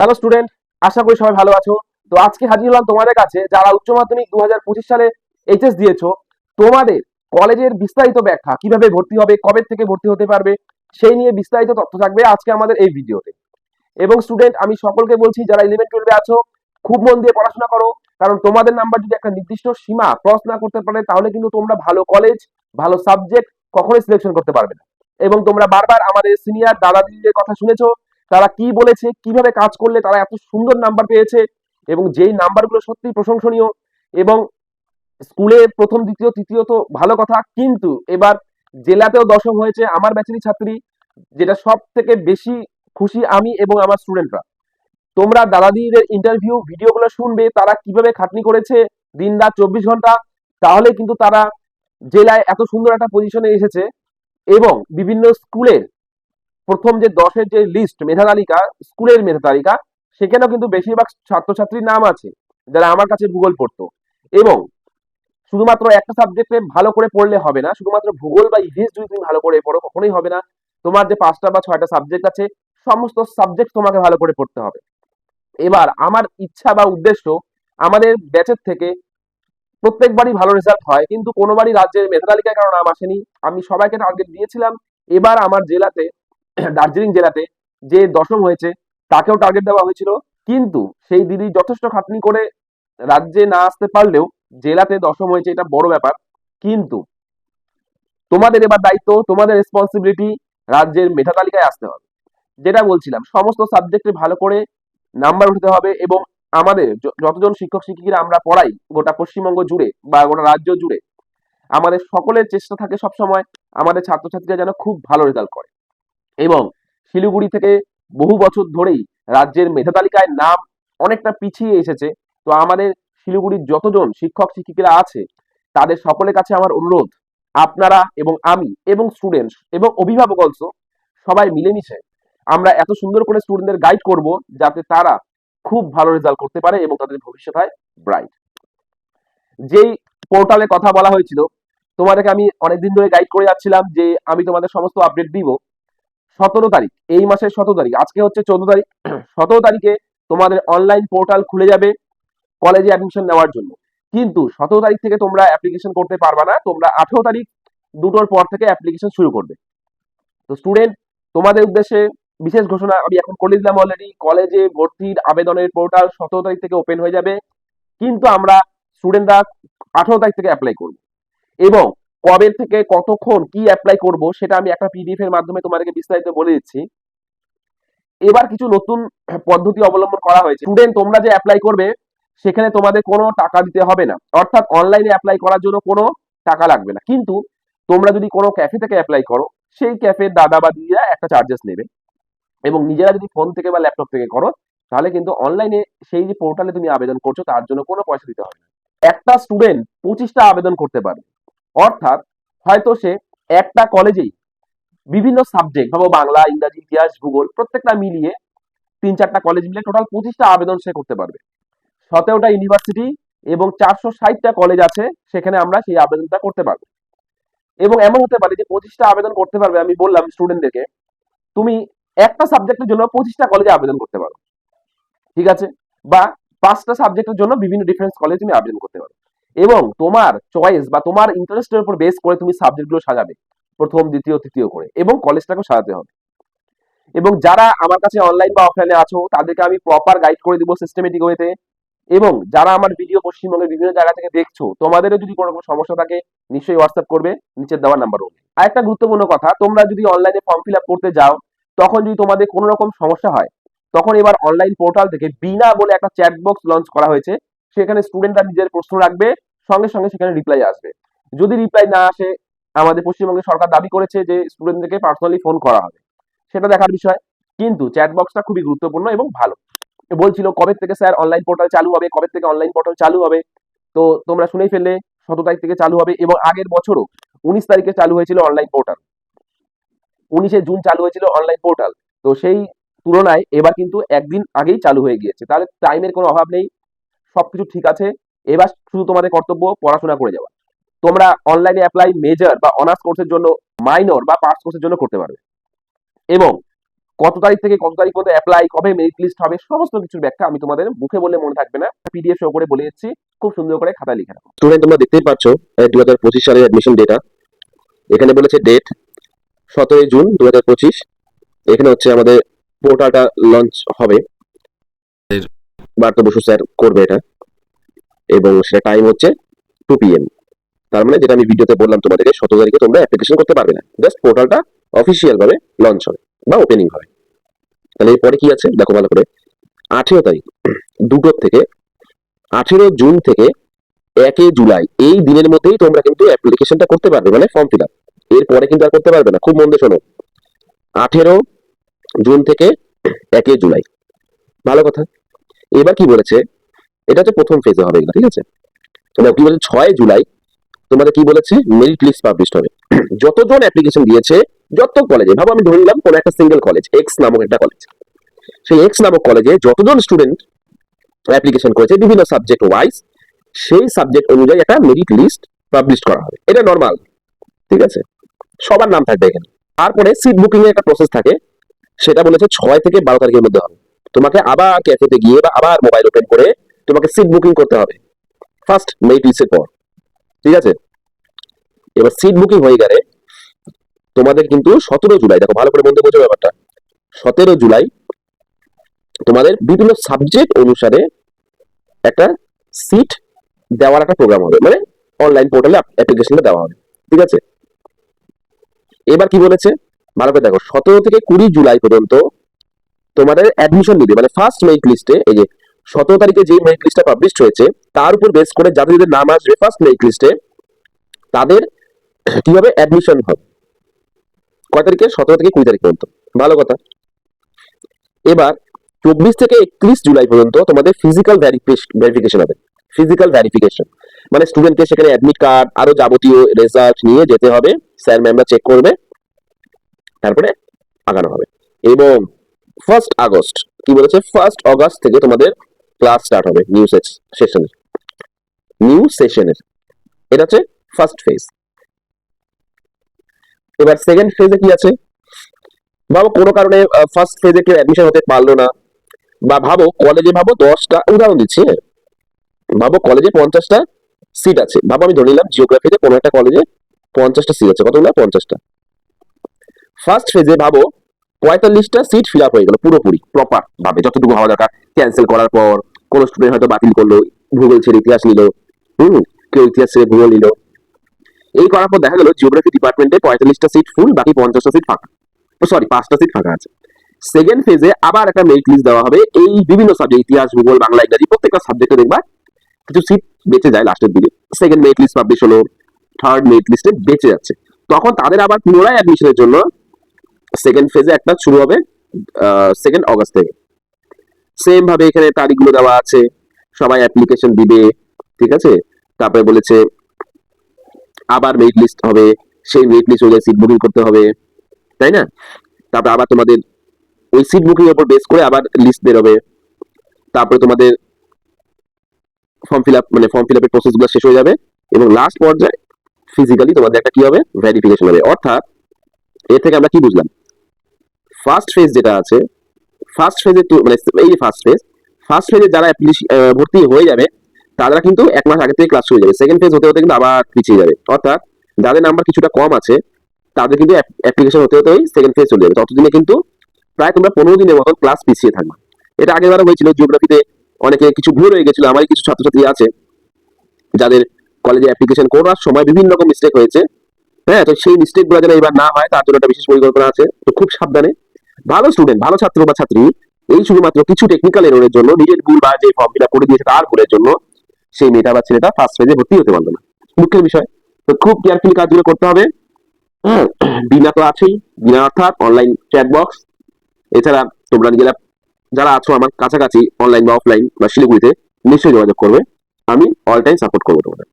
Hello student আশা করি সবাই ভালো আছো। তো আজকে হাজির হলাম তোমাদের কাছে, যারা উচ্চ মাধ্যমিক দু হাজার পঁচিশ সালে এইচএস দিয়েছ, তোমাদের কলেজের বিস্তারিত ব্যাখ্যা কীভাবে ভর্তি হবে, কবে থেকে ভর্তি হতে পারবে, সেই নিয়ে বিস্তারিত তথ্য থাকবে আজকে আমাদের এই ভিডিওতে। এবং স্টুডেন্ট আমি সকলকে বলছি, যারা ইলেভেন টুয়েলভে আছো, খুব মন দিয়ে পড়াশোনা করো, কারণ তোমাদের নাম্বার যদি একটা নির্দিষ্ট সীমা ক্রস না করতে পারে, তাহলে কিন্তু তোমরা ভালো কলেজ ভালো সাবজেক্ট কখনোই সিলেকশন করতে পারবে না। এবং তোমরা বারবার আমাদের সিনিয়র দাদা দিদিদের কথা শুনেছো তারা কি বলেছে, কীভাবে কাজ করলে তারা এত সুন্দর নাম্বার পেয়েছে এবং যেই নাম্বারগুলো সত্যি প্রশংসনীয় এবং স্কুলে প্রথম, দ্বিতীয়, তৃতীয় তো ভালো কথা, কিন্তু এবার জেলাতেও দশম হয়েছে আমার ব্যাচেরই ছাত্রী, যেটা সব থেকে বেশি খুশি আমি এবং আমার স্টুডেন্টরা তোমরা দাদাদিদের ইন্টারভিউ ভিডিওগুলো শুনবে, তারা কীভাবে খাটনি করেছে দিন রাত চব্বিশ ঘণ্টা, তাহলে কিন্তু তারা জেলায় এত সুন্দর একটা পজিশনে এসেছে এবং বিভিন্ন স্কুলের প্রথম যে দশের যে লিস্ট মেধা তালিকা, স্কুলের মেধা তালিকা, সেখানেও কিন্তু বেশিরভাগ ছাত্রছাত্রীর নাম আছে, যারা আমার কাছে ভূগোল পড়তো। এবং শুধুমাত্র একটা সাবজেক্টে ভালো করে পড়লে হবে না, শুধুমাত্র ভূগোল বা ইভিএস যদি তুমি ভালো করে পড়ো, কখনোই হবে না। তোমার যে পাঁচটা বা ছয়টা সাবজেক্ট আছে, সমস্ত সাবজেক্ট তোমাকে ভালো করে পড়তে হবে। এবার আমার ইচ্ছা বা উদ্দেশ্য, আমাদের ব্যাচের থেকে প্রত্যেকবারই ভালো রেজাল্ট হয়, কিন্তু কোনোবারই রাজ্যের মেধা তালিকায় কারণ নাম আসেনি। আমি সবাইকে টার্গেট দিয়েছিলাম। এবার আমার জেলাতে দার্জিলিং জেলাতে যে দশম হয়েছে, তাকেও টার্গেট দেওয়া হয়েছিল। কিন্তু সেই দিদি যথেষ্ট খাটনি করে রাজ্যে না আসতে পারলেও জেলাতে দশম হয়েছে এটা বড় ব্যাপার। কিন্তু তোমাদের এবার দায়িত্ব, তোমাদের রেসপন্সিবিলিটি রাজ্যের মেধা তালিকায় আসতে হবে। যেটা বলছিলাম, সমস্ত সাবজেক্টে ভালো করে নাম্বার উঠতে হবে এবং আমাদের যতজন শিক্ষক শিক্ষিকারা আমরা পড়াই গোটা পশ্চিমবঙ্গ জুড়ে বা গোটা রাজ্য জুড়ে, আমাদের সকলের চেষ্টা থাকে সবসময় আমাদের ছাত্রছাত্রীরা যেন খুব ভালো রেজাল্ট করে। এবং শিলিগুড়ি থেকে বহু বছর ধরেই রাজ্যের মেধা তালিকায় নাম অনেকটা পিছিয়ে এসেছে। তো আমাদের শিলিগুড়ির যতজন শিক্ষক, শিক্ষিকারা আছে, তাদের সকলের কাছে আমার অনুরোধ, আপনারা এবং আমি এবং স্টুডেন্টস এবং অভিভাবক অলসো সবাই মিলেমিশে আমরা এত সুন্দর করে স্টুডেন্টদের গাইড করব যাতে তারা খুব ভালো রেজাল্ট করতে পারে এবং তাদের ভবিষ্যৎ হয় ব্রাইট যেই পোর্টালে কথা বলা হয়েছিল, তোমাদেরকে আমি অনেকদিন ধরে গাইড করে যাচ্ছিলাম যে আমি তোমাদের সমস্ত আপডেট দিব। সতেরো তারিখ, এই মাসের সতেরো তারিখ। আজকে হচ্ছে চোদ্দ তারিখ। সতেরো তারিখে তোমাদের অনলাইন পোর্টাল খুলে যাবে কলেজে অ্যাডমিশন নেওয়ার জন্য। কিন্তু সতেরো তারিখ থেকে তোমরা অ্যাপ্লিকেশন করতে পারবা না। তোমরা আঠেরো তারিখ দুটোর পর থেকে অ্যাপ্লিকেশন শুরু করবে। তো স্টুডেন্ট তোমাদের উদ্দেশ্যে বিশেষ ঘোষণা, আমি এখন করে দিলাম অলরেডি কলেজে ভর্তির আবেদনের পোর্টাল সতেরো তারিখ থেকে ওপেন হয়ে যাবে। কিন্তু আমরা স্টুডেন্টরা আঠেরো তারিখ থেকে অ্যাপ্লাই করব। এবং কবে থেকে কতক্ষণ কি অ্যাপ্লাই করব সেটা আমি একটা পিডিএফ এর মাধ্যমে তোমাদেরকে বিস্তারিত বলে দিচ্ছি। এবার কিছু নতুন পদ্ধতি অবলম্বন করা হয়েছে। স্টুডেন্ট তোমরা যে অ্যাপ্লাই করবে, সেখানে তোমাদের কোনো টাকা দিতে হবে না। অর্থাৎ অনলাইনে অ্যাপ্লাই করার জন্য কোনো টাকা লাগবে না। কিন্তু তোমরা যদি কোনো ক্যাফে থেকে অ্যাপ্লাই করো, সেই ক্যাফের দাদা বা দিদিরা একটা চার্জেস নেবে। এবং নিজেরা যদি ফোন থেকে বা ল্যাপটপ থেকে করো, তাহলে কিন্তু অনলাইনে সেই যে পোর্টালে তুমি আবেদন করছ, তার জন্য কোনো পয়সা দিতে হবে না। একটা স্টুডেন্ট পঁচিশটা আবেদন করতে পারবে অর্থাৎ হয়তো সে একটা কলেজেই বিভিন্ন সাবজেক্ট ভাবো বাংলা, ইংরাজি, ইতিহাস, ভূগোল, প্রত্যেকটা মিলিয়ে তিন চারটা কলেজ মিলে টোটাল পঁচিশটা আবেদন সে করতে পারবে। সতেরোটা ইউনিভার্সিটি এবং চারশো ষাটটা কলেজ আছে, সেখানে আমরা সেই আবেদনটা করতে পারব। এবং এমন হতে পারে যে পঁচিশটা আবেদন করতে পারবে, আমি বললাম স্টুডেন্টদেরকে তুমি একটা সাবজেক্টের জন্য পঁচিশটা কলেজে আবেদন করতে পারো। ঠিক আছে? বা পাঁচটা সাবজেক্টের জন্য বিভিন্ন ডিফারেন্স কলেজে তুমি আবেদন করতে পারো। এবং তোমার চয়েস বা তোমার ইন্টারেস্টের উপর বেস করে তুমি সাবজেক্টগুলো সাজাবে। প্রথম, দ্বিতীয়, তৃতীয় করে এবং কলেজটাকেও সাজাতে হবে। এবং যারা আমার কাছে অনলাইন বা অফলাইনে আছো, তাদেরকে আমি প্রপার গাইড করে দিব সিস্টেমেটিক ওয়েতে এবং যারা আমার ভিডিও পশ্চিমবঙ্গের বিভিন্ন জায়গা থেকে দেখছ, তোমাদেরও যদি কোনো রকম সমস্যা থাকে, নিশ্চয়ই হোয়াটসঅ্যাপ করবে, নিচের দেওয়ার নাম্বার আর একটা গুরুত্বপূর্ণ কথা, তোমরা যদি অনলাইনে ফর্ম ফিল আপ করতে যাও, তখন যদি তোমাদের কোনো রকম সমস্যা হয়, তখন এবার অনলাইন পোর্টাল থেকে বিনা বলে একটা চ্যাট বক্স লঞ্চ করা হয়েছে। সেখানে স্টুডেন্টরা নিজের প্রশ্ন রাখবে, সঙ্গে সঙ্গে সেখানে রিপ্লাই আসবে। যদি রিপ্লাই না আসে, আমাদের পশ্চিমবঙ্গের সরকার দাবি করেছে যে স্টুডেন্টদেরকে পার্সোনালি ফোন করা হবে। সেটা দেখার বিষয়। কিন্তু চ্যাট বক্সটা খুবই গুরুত্বপূর্ণ এবং ভালো। বলছিল, কবে থেকে স্যার অনলাইন পোর্টাল চালু হবে? কবে থেকে অনলাইন পোর্টাল চালু হবে? তো তোমরা শুনেই ফেললে, সতেরো তারিখ থেকে চালু হবে এবং আগের বছরও উনিশ তারিখে চালু হয়েছিল অনলাইন পোর্টাল উনিশে জুন চালু হয়েছিল অনলাইন পোর্টাল তো সেই তুলনায় এবার কিন্তু একদিন আগেই চালু হয়ে গিয়েছে। তাহলে টাইমের কোনো অভাব নেই। সবকিছু ঠিক আছে, এবার শুধু তোমাদের কর্তব্য পড়াশোনা করে যাওয়া। তোমরা অনলাইনে অ্যাপ্লাই মেজর বা অনার্স কোর্সের জন্য মাইনর বা পার্টস কোর্সের জন্য করতে পারবে। এবং কত তারিখ থেকে কত তারিখ পর্যন্ত অ্যাপ্লাই কবে মেরিট লিস্ট হবে, সমস্ত কিছুর ব্যাখ্যা আমি তোমাদের মুখে বললে মনে থাকবে না। পিডিএফ শো করে বলে দিচ্ছি, খুব সুন্দর করে খাতা লিখে রাখো স্টুডেন্ট তোমরা দেখতেই পাচ্ছ দু হাজার পঁচিশ সালের অ্যাডমিশন ডেটা এখানে বলেছে ডেট সতেরোই জুন দু হাজার পঁচিশ। এখানে হচ্ছে আমাদের পোর্টালটা লঞ্চ হবে। বার্ত বসু স্যার করবে এটা। এবং সেটা টাইম হচ্ছে টু পিএম তার মানে যেটা আমি ভিডিওতে বললাম তোমাদেরকে, সতেরো তারিখে তোমরা অ্যাপ্লিকেশন করতে পারবে না। জাস্ট পোর্টালটা অফিসিয়াল ভাবে লঞ্চ হবে বা ওপেনিং হবে। তাহলে এরপরে কি আছে? দেখো ভালো করে। আঠেরো তারিখ, দুটোর থেকে, আঠেরো জুন থেকে একে জুলাই, এই দিনের মধ্যেই তোমরা কিন্তু অ্যাপ্লিকেশনটা করতে পারবে মানে ফর্ম ফিল আপ এরপরে কিন্তু আর করতে পারবে না। খুব মন দিয়ে শোনো। আঠেরো জুন থেকে একে জুলাই। ভালো কথা। এবার কি বলেছে? এটা হচ্ছে প্রথম ফেজে হবে ঠিক আছে? তোমরা কি বলেছে? ছয় জুলাই তোমাদের কি বলেছে? মেরিট লিস্ট পাবলিশ হবে। যতজন অ্যাপ্লিকেশন দিয়েছে, যত কলেজে ভাবো আমি ধরে নিলাম কোনো একটা সিঙ্গেল কলেজ এক্স নামক একটা কলেজ সেই এক্স নামক কলেজে যতজন স্টুডেন্ট অ্যাপ্লিকেশন করেছে, বিভিন্ন সাবজেক্ট ওয়াইজ সেই সাবজেক্ট অনুযায়ী একটা মেরিট লিস্ট পাবলিশ করা হবে। এটা নর্মাল ঠিক আছে? সবার নাম থাকবে এখানে। তারপরে সিট বুকিং এর একটা প্রসেস থাকে, সেটা বলেছে ছয় থেকে বারো তারিখের মধ্যে হবে। তোমাকে আবার ক্যাফেতে গিয়ে বা আবার মোবাইল ওপেন করে তোমাকে সিট বুকিং করতে হবে। ফার্স্ট মেরিট লিস্টের পর। ঠিক আছে? এবার সিট বুকিং হয়ে গেলে তোমাদের কিন্তু সতেরো জুলাই, দেখো ভালো করে বলতে বোঝো ব্যাপারটা। সতেরো জুলাই তোমাদের বিভিন্ন সাবজেক্ট অনুসারে একটা সিট দেওয়ার একটা প্রোগ্রাম হবে। মানে অনলাইন পোর্টালে অ্যাপ্লিকেশনটা দেওয়া হবে। ঠিক আছে? এবার কি বলেছে? ভালো করে দেখো, সতেরো থেকে কুড়ি জুলাই পর্যন্ত তোমাদের অ্যাডমিশন নিবে মানে ফার্স্ট মেরিট লিস্টে এই যে সতেরো তারিখে যে মেরিট লিস্টটা পাবলিশ হয়েছে, তার উপর বেস করে যাদের যাদের নাম আসবে ফার্স্ট মেরিট লিস্টে তাদের কীভাবে অ্যাডমিশন হবে? কয় তারিখে? সতেরো থেকে কুড়ি তারিখ পর্যন্ত। ভালো কথা। এবার চব্বিশ থেকে একত্রিশ জুলাই পর্যন্ত তোমাদের ফিজিক্যাল ভেরিফিকেশন হবে। ফিজিক্যাল ভেরিফিকেশন মানে স্টুডেন্টকে সেখানে অ্যাডমিট কার্ড আরও যাবতীয় রেজাল্ট নিয়ে যেতে হবে। স্যার ম্যামরা চেক করবে। তারপরে আগানো হবে। এবং ফার্স্ট আগস্ট কি বলেছে? ফার্স্ট আগস্ট থেকে তোমাদের ক্লাস স্টার্ট হবে নিউ সেশনের নিউ সেশনের এটা হচ্ছে ফার্স্ট ফেজ এবার সেকেন্ড ফেজে কি আছে? ভাবো কোনো কারণে ফার্স্ট ফেজে কেউ অ্যাডমিশন হতে পারল না। বা ভাবো কলেজে ভাবো দশটা, উদাহরণ দিচ্ছি হ্যাঁ? ভাবো কলেজে পঞ্চাশটা সিট আছে। ভাবো আমি ধরে নিলাম জিওগ্রাফিতে কোনো একটা কলেজে পঞ্চাশটা সিট আছে। কতগুলো? পঞ্চাশটা। ফার্স্ট ফেজে ভাবো পঁয়তাল্লিশটা সিট ফিল আপ হয়ে গেল পুরোপুরি প্রপার ভাবে, যতটুকু হওয়া দরকার। ক্যান্সেল করার পর, কোনো স্টুডেন্ট হয়তো বাতিল করল, ভূগোল ছেড়ে ইতিহাস নিল, হুম, কেউ ইতিহাস ছেড়ে ভূগোল নিল। এই করার পর দেখা গেল জিওগ্রাফি ডিপার্টমেন্টে পঁয়তাল্লিশটা সিট ফুল বাকি পঞ্চাশটা সিট ফাঁকা। সরি পাঁচটা সিট ফাঁকা আছে। সেকেন্ড ফেজে আবার একটা মেরিট লিস্ট দেওয়া হবে। এই বিভিন্ন সাবজেক্ট ইতিহাস, ভূগোল, বাংলা, ইংরাজি, প্রত্যেকটা সাবজেক্টে দেখবা কিছু সিট বেঁচে যায় লাস্টের দিকে। সেকেন্ড মেরিট লিস্ট পাবলিশ হলো থার্ড মেরিট লিস্টে বেঁচে যাচ্ছে। তখন তাদের আবার পুনরায় অ্যাডমিশনের জন্য সেকেন্ড ফেজে একটা শুরু হবে সেকেন্ড অগস্ট থেকে। সেম ভাবে এখানে তারিখগুলো দেওয়া আছে, সবাই অ্যাপ্লিকেশন দিবে, ঠিক আছে? তারপরে বলেছে, আবার মেরিট লিস্ট হবে, সেই মেরিট লিস্ট অনুযায়ী সিট বুকিং করতে হবে, তাই না? তারপরে আবার তোমাদের ওই সিট বুকিং এর উপর বেস করে আবার লিস্ট বেরোবে। তারপরে তোমাদের ফর্ম ফিল আপ মানে ফর্ম ফিল আপের প্রসেসগুলো শেষ হয়ে যাবে এবং লাস্ট পর্যায়ে ফিজিক্যালি তোমাদের একটা কি হবে? ভেরিফিকেশন হবে। অর্থাৎ, এর থেকে আমরা কি বুঝলাম? ফার্স্ট ফেজ যেটা আছে ফার্স্ট ফেজে মানে এই যে ফার্স্ট ফেজ ফার্স্ট ফেজে যারা ভর্তি হয়ে যাবে, তারা কিন্তু এক মাস আগে থেকে ক্লাস শুরু যাবে। সেকেন্ড ফেজ হতে হতে কিন্তু আবার পিছিয়ে যাবে। অর্থাৎ যাদের নাম্বার কিছুটা কম আছে, তাদের কিন্তু অ্যাপ্লিকেশন হতে হতেই সেকেন্ড ফেজ চলে যাবে। ততদিনে কিন্তু প্রায় তোমরা পনেরো দিনের মতো ক্লাস পিছিয়ে থাকবে। এটা আগেরবারও হয়েছিল জিওগ্রাফিতে অনেকে কিছু ভুল হয়ে গেছিল, আমারই কিছু ছাত্রছাত্রী আছে, যাদের কলেজে অ্যাপ্লিকেশন করার সময় বিভিন্ন রকম মিস্টেক হয়েছে। হ্যাঁ তো সেই মিস্টেকগুলো যেন এবার না হয়, তার জন্য একটা বিশেষ পরিকল্পনা আছে। তো খুব সাবধানে ভালো স্টুডেন্ট ভালো ছাত্র বা ছাত্রী, এই শুধুমাত্র কিছু টেকনিক্যাল এররের জন্য নিজের ভুল বা যে ফর্ম ফিল করে দিয়েছে তার ভুলের জন্য সেই মেয়েটা বা ছেলেটা ফার্স্ট ফেজে ভর্তি হতে পারল না। মুখ্যের বিষয়, তো খুব কেয়ারফুলি কাজগুলো করতে হবে। হ্যাঁ বিনা তো আছেই, বিনা অর্থাৎ অনলাইন চ্যাট বক্স এছাড়া তোমরা নিজেরা যারা আছো আমার কাছাকাছি অনলাইন বা অফলাইন বা শিলিগুড়িতে, নিশ্চয়ই যোগাযোগ করবে। আমি অল টাইম সাপোর্ট করব তোমাদের।